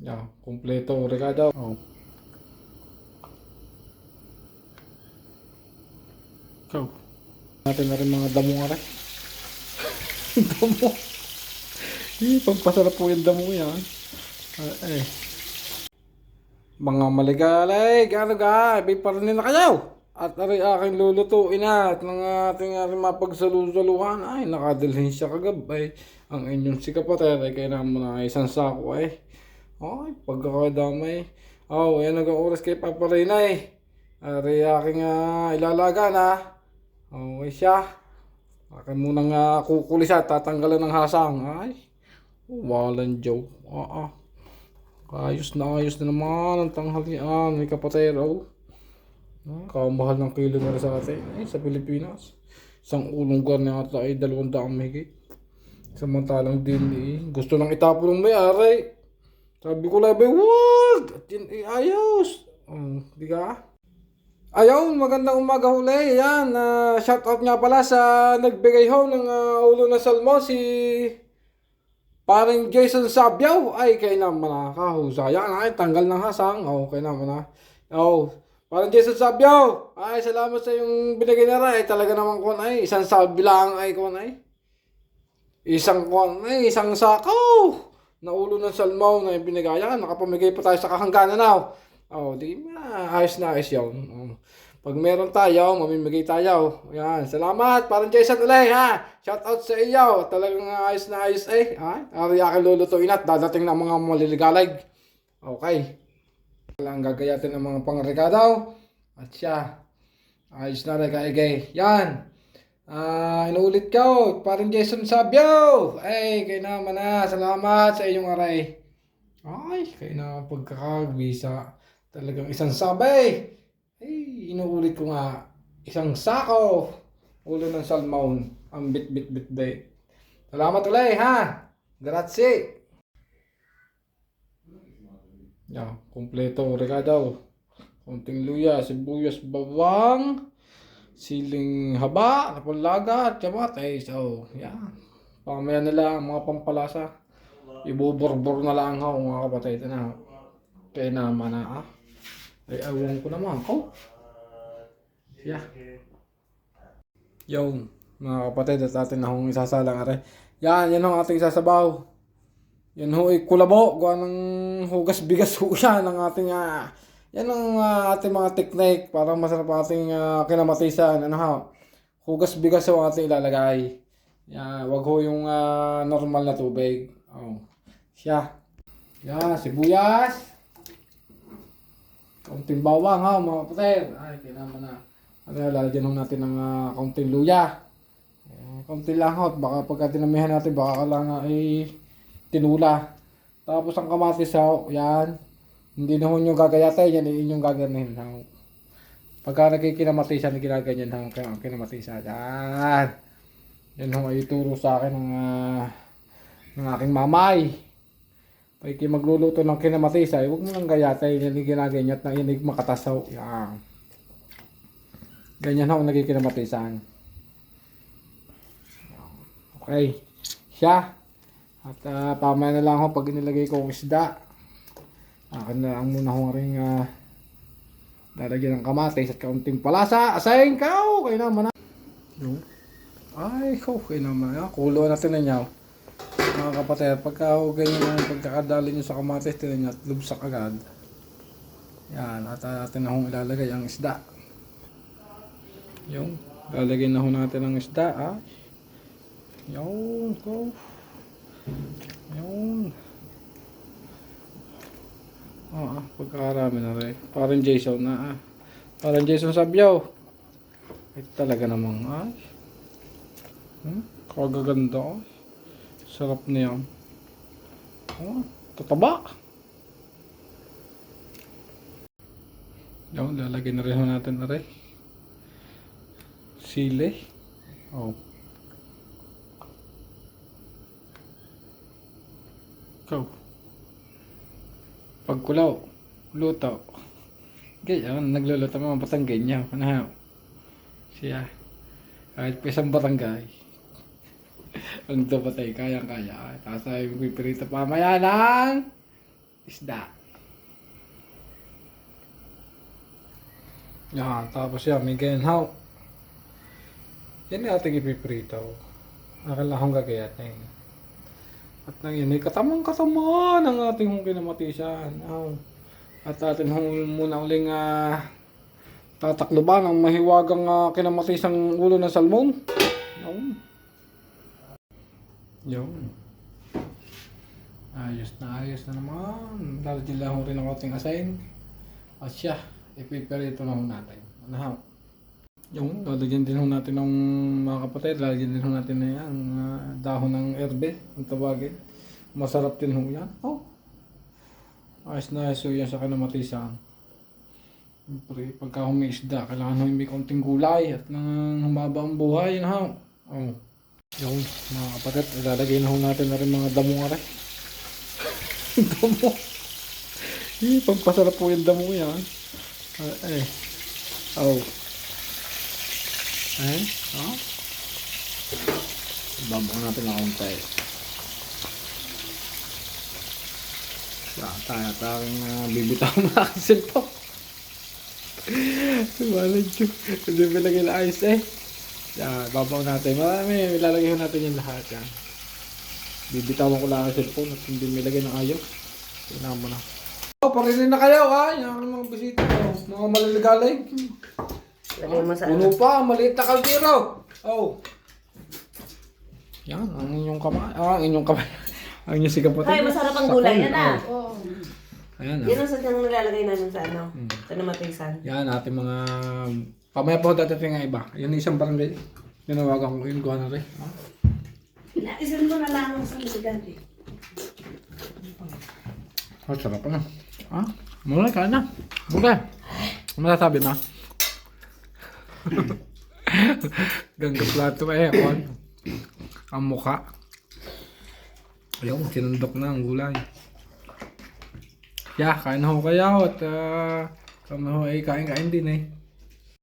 Yeah, kompleto Ricardo. Oh. Ikaw. Natin na rin mga damo nga rin. damo. Eh, pagpasarap po yung damo yan. Ah, eh. Mga maligalay, gano ga, may paranin na kayo. At ari aking lulutuin na at ng ating ating mapagsalusaluhan ay nakadalhin siya kagabay. Ang inyong sikapater ay kaya naman na isang sako ay. Ay, pagkakadamay. Oh, yan ang oras kay Papa Rinay. Ari aking uh, ilalaga na. Oh, ay siya. Akin munang uh, kukulis at tatanggalan ng hasang. Ay, walang joke. Ah, ah. Ayos na ayos na naman ang tanghalian. May kapatero. Ah, kamahal ng kilo na sa atin. Ay, sa Pilipinas. Isang ulong garni ata ay dalawang daang mahigit. Samantalang din eh. Gusto nang itapon ng may-ari. Sabi ko lang, wag! Eh, ayos! Oh, di ka? Ayaw, magandang umaga huli. Yan, uh, shout out nga pala sa nagbigay ho ng ah, ulo ng salmo, si Paring Jason Sabyaw. Ay, kay na, kahusay. Yan, ay, tanggal ng hasang. Oh, kay na. Oh, Parang Jason Sabyaw. Ay, salamat sa yung binigay na rin. Ay, talaga naman ko ay. Isang sabi lang ay ko ay. Isang kon ay, isang sako. Na ulo ng salmaw na binigayan. Nakapamigay pa tayo sa kahangganan now. Oh, di ba? Ayos na ayos yun. Oh. Pag meron tayo, mamimigay tayo. Yan. Salamat. Parang Jason ulay, ha? Shout out sa iyo. Talagang ayos na ayos eh. Ha? Ari aking lulutuin at dadating na mga maliligalig. Okay. Lang gagayatin ng mga pangrikadaw. At siya. Ayos na kaigay. Yan. Ah, inuulit ko. Parang Jason Sabio. Ay, kayo naman na. Salamat sa inyong aray. Ay, kayo na pagkakagbisa. Talagang isang sabay. Ay, inuulit ko nga. Isang sako. Ulo ng salmon. Ang bit bit bit bit. Salamat ulit ha. Grazie. Yeah, kompleto Ricardo. Konting luya, sibuyas, bawang, siling haba, napalaga, at kamatis. So, yan. Pamaya nila ang mga pampalasa. Ibuborbor na lang ako mga kapatid. Ano? Kaya naman na ah. Ay, awan ko naman ako. Yeah. Yung mga kapatid at atin na akong isasalang are. Yan, yan ang ating sasabaw. Yan ho, kulabo. Gawa ng hugas bigas ho yan ng ating ah, yan ang ah, ating mga technique para masarap ating ah, kinamatisan. Ano ha? Hugas bigas ang ating ilalagay. Yan, wag ho yung ah, normal na tubig. Oh. Siya. Yan, sibuyas. Kaunting bawang ha, mga kapatid. Ay, kailangan na. Ano, lalagyan ho natin ng ah, kaunting luya. Eh, kaunti lang ho. at Baka pagka tinamihan natin, baka kailangan ay tinula. Tapos ang kamatis ho, yan. Hindi na ho nyo gagayatay, yan inyong gaganin. ho. Pagka nagkikinamatisan, ginaganyan ho, kaya kinamatisan. Yan. Yan ho ay ituro sa akin ng, ah, ng aking mamay. Pag magluluto ng kinamatisay, huwag mo nang gayatay, yan ginaganyan at yan makatasaw. Yan. Ganyan ho nagkikinamatisan. Okay. Siya. At uh, pamaya na lang ako pag inilagay ko ang isda. Akin na lang muna akong ring uh, lalagyan ng kamatis at kaunting palasa. Asayin ka! oh, Kayo naman na. Yung. Ay, okay naman. Ah, kulo natin na niya. Mga kapatid, pagka oh, ganyan ang pagkakadali nyo sa kamatis, tinan nyo at lubsak agad. Yan, at atin na akong ilalagay ang isda. Yung, lalagyan na ho natin ang isda. Ah. Yung, go. Yung. Ah, pagkakarami na rin. Parang Jason na ah. Parang Jason Sabyaw. Ay talaga namang ay. Hmm? Kagaganda oh. Sarap niya. Oh, tataba. Yung, lalagyan na rin natin na rin. Sili. Oh. Ikaw. Pagkulaw. Luto. Ganyan, nagluluto mga Batanggay niya. Ano? Siya. Kahit isang barangay. Ang dapat ay kayang-kaya. Tapos ay pipirito pa maya ng isda. Yan, tapos yan, may ganhaw. Yan yung ating ipiprito. Akala akong gagayatin. At yun, ay katamang katamaan ang ating hong kinamatisan. Oh. At atin hong muna uling ah, tatakloban ang mahiwagang uh, kinamatisang ulo ng salmon. Yun. Yun. Ayos na ayos na naman. Lalagyan lang rin ang ating assign. At siya, ipiperito na natin. Ano? Yung, lalagyan din natin ng mga kapatid. Lalagyan din natin na yan. ah, dahon ng herbe, ang tawagin. Masarap din ho yan. Oh. Ayos na ayos ho yan sa kinamatisan. Siyempre, pagka humisda, kailangan ho may konting gulay at nang humaba ang buhay. Yun ho. Oh. Yung mga kapatid, ilalagay na natin na rin mga damo nga rin. damo. Eh, pagpasarap po yung damo yan. Ah, eh. Oh. Eh, oh. Damo natin na konti. Yan, tayo tayong uh, bibitaw na aking cellphone. Walad yun. Hindi bilagay na ayos eh. Yan, babaw natin. Marami, ilalagay natin yung lahat yan. Bibitawan ko lang ang cellphone at hindi nilagay ng ayos. Tingnan mo na. Oh, parinig na kayo ha. Yan ang mga bisita ko. Mga maliligalig. Lagyan mo sa Puno ano. pa, maliit na kaldero. Oh. Yan, ang inyong kamay. Ah, ang inyong kamay. ang inyong si kapatid. Ay, masarap ang gulay. Yan ah. Oh. Ayan Yan ah. ang sadyang nilalagay namin sa ano. Sa namatisan. Yan, ating mga... Pamaya po dadating nga iba. Yan isang barangay. Tinawagan ko yun, kuha na rin. Ah. Inaisan mo na lang sa ligante. Oh, sarap na. Ah, mula ka na. Mula. Ano masasabi na? Ganda plato eh. On. Ang mukha. Ayun, sinundok na ang gulay. Yeah, kain ho kayo at uh, kami ho ay kain-kain din eh.